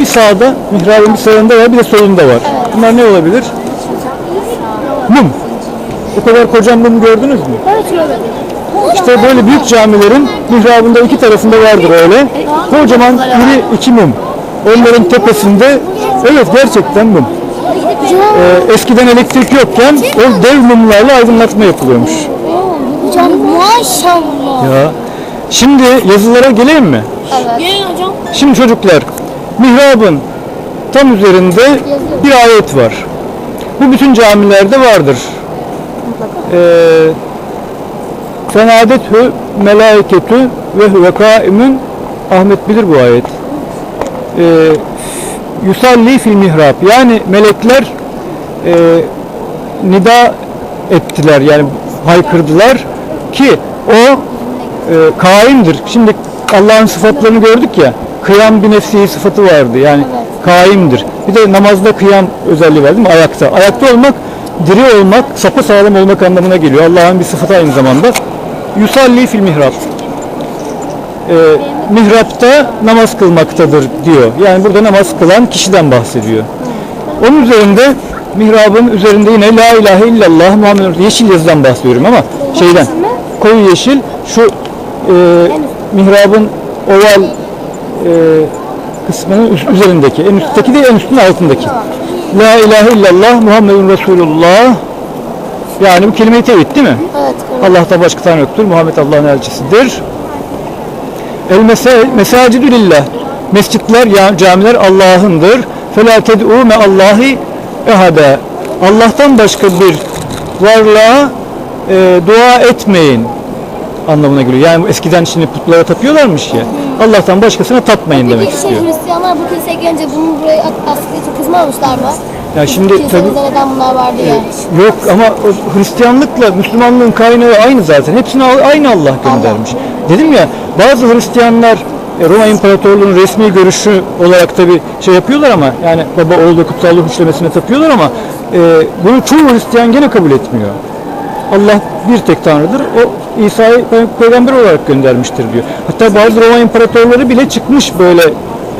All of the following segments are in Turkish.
Bir sağda, mihrabın bir sağında var, bir de solunda var. Bunlar ne olabilir? Mum. Bu kadar koca mum gördünüz mü? Evet görmedim. İşte böyle büyük camilerin mihrabında iki tarafında vardır öyle. Kocaman iri iki mum. Onların tepesinde, evet gerçekten mum. Ee, eskiden elektrik yokken o dev mumlarla aydınlatma yapılıyormuş. Hocam maşallah. Ya. Şimdi yazılara geleyim mi? Gelin hocam. Şimdi çocuklar, mihrabın tam üzerinde bir ayet var. Bu bütün camilerde vardır. Ee, Fenadethü melaiketü ve huve Ahmet bilir bu ayet. Ee, yusalli fil mihrab. Yani melekler e, nida ettiler yani haykırdılar ki o e, kaimdir. Şimdi Allah'ın sıfatlarını gördük ya. Kıyam bir nefsi sıfatı vardı. Yani kaimdir. Bir de namazda kıyam özelliği var değil mi? Ayakta. Ayakta olmak diri olmak, sapa sağlam olmak anlamına geliyor. Allah'ın bir sıfatı aynı zamanda. Yusalli fil mihrab. Ee, mihrapta namaz kılmaktadır diyor. Yani burada namaz kılan kişiden bahsediyor. Onun üzerinde mihrabın üzerinde yine la ilahe illallah Muhammed yeşil yazıdan bahsediyorum ama şeyden koyu yeşil şu e, mihrabın oval e, kısmının üst- üzerindeki en üstteki değil en üstün altındaki. La ilahe illallah Muhammedun Resulullah yani bu kelime-i tevhid değil mi? Evet. Allah'ta başka tanrı yoktur. Muhammed Allah'ın elçisidir. El mesa- mesacidü lillah. Mescitler, camiler Allah'ındır. Fela ted'u me Allahi ehada. Allah'tan başka bir varlığa e, dua etmeyin anlamına geliyor. Yani eskiden şimdi putlara tapıyorlarmış ya. Allah'tan başkasına tapmayın demek Peki şey istiyor. Hristiyanlar bu kiliseye gelince bunu buraya askıya için kızmamışlar mı? Ya şimdi tabii Kilisemizde neden bunlar vardı ya? Yok ama o Hristiyanlıkla Müslümanlığın kaynağı aynı zaten. Hepsini al- aynı Allah göndermiş. Dedim ya bazı Hristiyanlar e, Roma İmparatorluğu'nun resmi görüşü olarak tabi şey yapıyorlar ama yani baba oğlu kutsallık üçlemesine tapıyorlar ama e, bunu çoğu Hristiyan gene kabul etmiyor. Allah bir tek Tanrı'dır. O İsa'yı pe- peygamber olarak göndermiştir diyor. Hatta bazı Roma imparatorları bile çıkmış böyle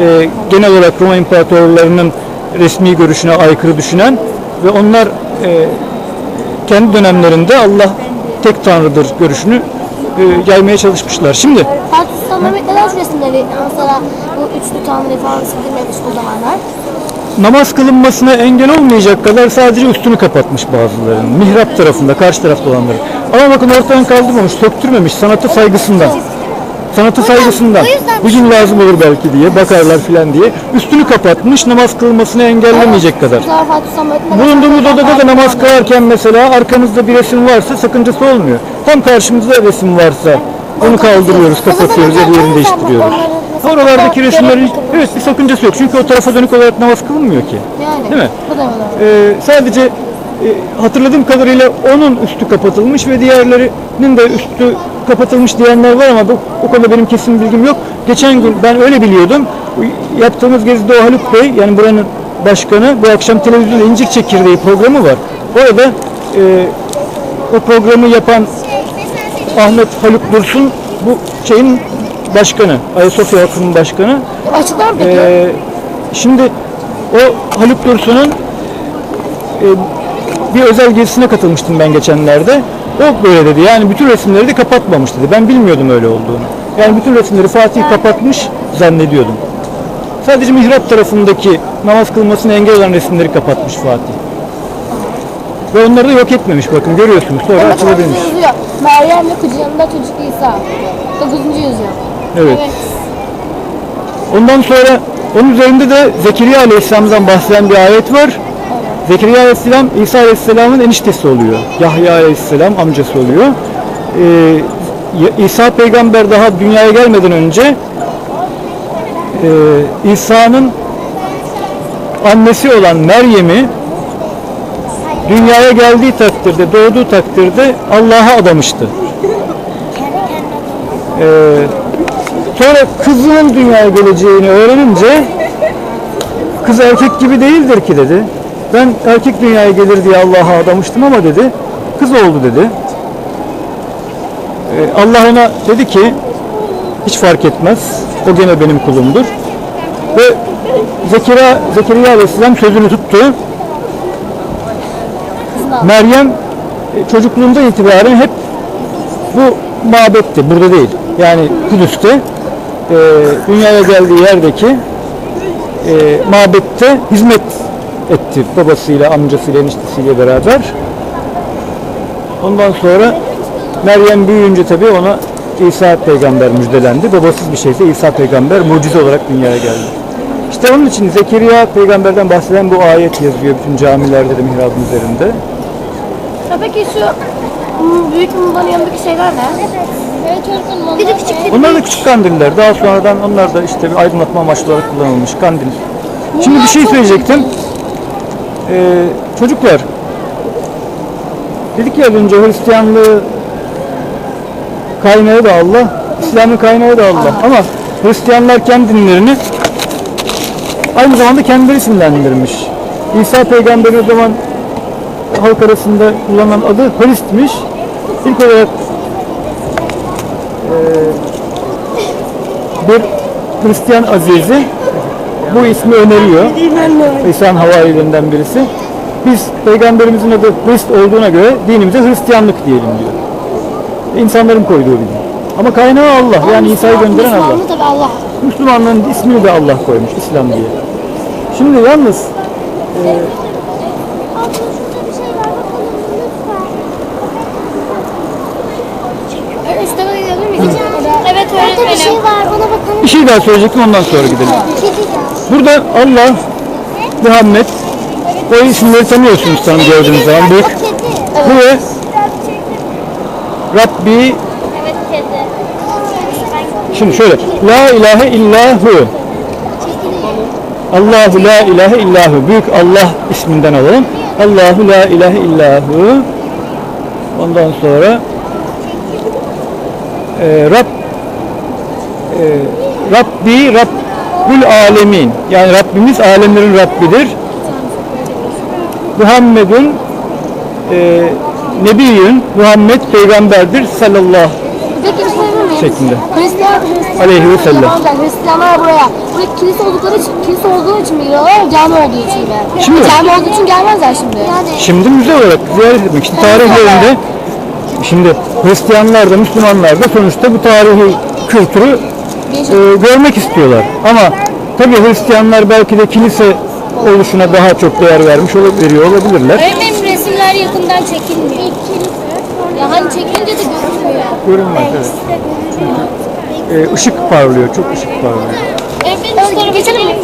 e, genel olarak Roma imparatorlarının resmi görüşüne aykırı düşünen ve onlar e, kendi dönemlerinde Allah tek Tanrı'dır görüşünü e, yaymaya çalışmışlar. Şimdi Fatih Sultan Mehmet neden şu resimleri mesela bu üçlü tanrı falan sildirmemiş o zamanlar? Namaz kılınmasına engel olmayacak kadar sadece üstünü kapatmış bazılarının. Mihrap tarafında, karşı tarafta olanları. Ama bakın ortadan kaldırmamış, söktürmemiş sanata saygısından. Sanatı saygısından. Bugün lazım olur belki diye, bakarlar filan diye. Üstünü kapatmış, namaz kılınmasını engellemeyecek kadar. Bulunduğumuz odada da namaz kılarken mesela arkamızda bir resim varsa sakıncası olmuyor. Tam karşımızda resim varsa onu kaldırıyoruz, kapatıyoruz, el yerini değiştiriyoruz. Oralardaki resimlerin evet bir sakıncası yok. Çünkü o tarafa dönük olarak namaz kılınmıyor ki. Yani. Değil mi? Bu da doğru? Ee, sadece e, hatırladığım kadarıyla onun üstü kapatılmış ve diğerlerinin de üstü kapatılmış diyenler var ama bu, o konuda benim kesin bilgim yok. Geçen gün ben öyle biliyordum. Yaptığımız gezide o Haluk Bey yani buranın başkanı bu akşam televizyonda incik çekirdeği programı var. Orada e, o programı yapan Ahmet Haluk Dursun bu şeyin başkanı. Ayasofya Vakfı'nın başkanı. Açıklar mı? Ee, şimdi o Haluk Dursun'un e, bir özel gezisine katılmıştım ben geçenlerde. O böyle dedi. Yani bütün resimleri de kapatmamış dedi. Ben bilmiyordum öyle olduğunu. Yani bütün resimleri Fatih kapatmış zannediyordum. Sadece mihrap tarafındaki namaz kılmasına engel olan resimleri kapatmış Fatih. Ve onları da yok etmemiş bakın görüyorsunuz. Sonra Evet, açılabilmiş. yazıyor. Meryem'le kucağında çocuk İsa. 9. yüzyıl. Evet. Ondan sonra onun üzerinde de Zekeriya Aleyhisselam'dan bahseden bir ayet var. Zekeriya Aleyhisselam İsa Aleyhisselam'ın eniştesi oluyor. Yahya Aleyhisselam amcası oluyor. Ee, İsa peygamber daha dünyaya gelmeden önce e, İsa'nın annesi olan Meryem'i dünyaya geldiği takdirde, doğduğu takdirde Allah'a adamıştı. Ee, Sonra kızının dünyaya geleceğini öğrenince kız erkek gibi değildir ki dedi. Ben erkek dünyaya gelir diye Allah'a adamıştım ama dedi kız oldu dedi. Ee, Allah ona dedi ki hiç fark etmez. O gene benim kulumdur. Ve Zekeriya, Zekeriya Aleyhisselam sözünü tuttu. Meryem e, çocukluğundan itibaren hep bu mabette, burada değil. Yani Kudüs'te e, dünyaya geldiği yerdeki e, mabette hizmet etti babasıyla, amcasıyla, eniştesiyle beraber. Ondan sonra Meryem büyüyünce tabii ona İsa peygamber müjdelendi. Babasız bir şeyse İsa peygamber mucize olarak dünyaya geldi. İşte onun için Zekeriya peygamberden bahseden bu ayet yazıyor bütün camilerde de mihrabın üzerinde. Ya peki şu hmm, büyük mumbanın yanındaki şeyler ne? Evet öğretmenim. Biri küçük biri Onlar da küçük kandiller. Daha sonradan onlar da işte bir aydınlatma amaçlı olarak kullanılmış kandil. Şimdi bir şey söyleyecektim. Ee, çocuklar, dedik ya az önce Hristiyanlığı kaynağı da Allah, İslam'ın kaynağı da Allah. Ama Hristiyanlar kendi dinlerini aynı zamanda kendileri isimlendirmiş. İsa peygamber o zaman halk arasında kullanılan adı Hrist'miş. İlk olarak bir Hristiyan azizi bu ismi öneriyor. İsa'nın havarilerinden birisi. Biz peygamberimizin adı Hrist olduğuna göre dinimize Hristiyanlık diyelim diyor. İnsanların koyduğu bir din. Ama kaynağı Allah. Yani İsa'yı gönderen Allah. Allah. Müslümanlığın ismini de Allah koymuş İslam diye. Şimdi yalnız Üstüne gidebilir miyiz? Evet Orada bir şey var ona bakalım. bir şey daha söyleyecektim ondan sonra gidelim. Burada Allah, Muhammed, o isimleri tanıyorsunuz tam gördüğünüz zaman. Büyük. Kedi. Bu ve Rabbi Evet kedi. Şimdi şöyle. La ilahe illahu. Allahu la ilahe illahu. Büyük Allah isminden alalım. Allahu la ilahe illahu. Ondan sonra e, Rab e, Rabbi Rabbül alemin. Yani Rabbimiz alemlerin Rabbidir. Muhammedun e, Nebiyyün Muhammed peygamberdir sallallahu şey şeklinde. Hristiyan, Hristiyan, Aleyhi ve sellem. Hristiyanlar buraya. Buraya kilise oldukları için, kilise olduğu için mi geliyorlar, cami olduğu için mi? Şimdi- Cami olduğu için gelmezler şimdi. Şimdi müze olarak ziyaret etmek için tarihlerinde şimdi Hristiyanlar da Müslümanlar da sonuçta bu tarihi kültürü e, görmek istiyorlar. Ama tabii Hristiyanlar belki de kilise oluşuna daha çok değer vermiş olup veriyor olabilirler. Öğretmenim resimler yakından çekilmiyor. Ya hani çekince de görünmüyor. Görünmez evet. E, ışık parlıyor, çok ışık parlıyor. Öğretmenim şu tarafa geçelim mi?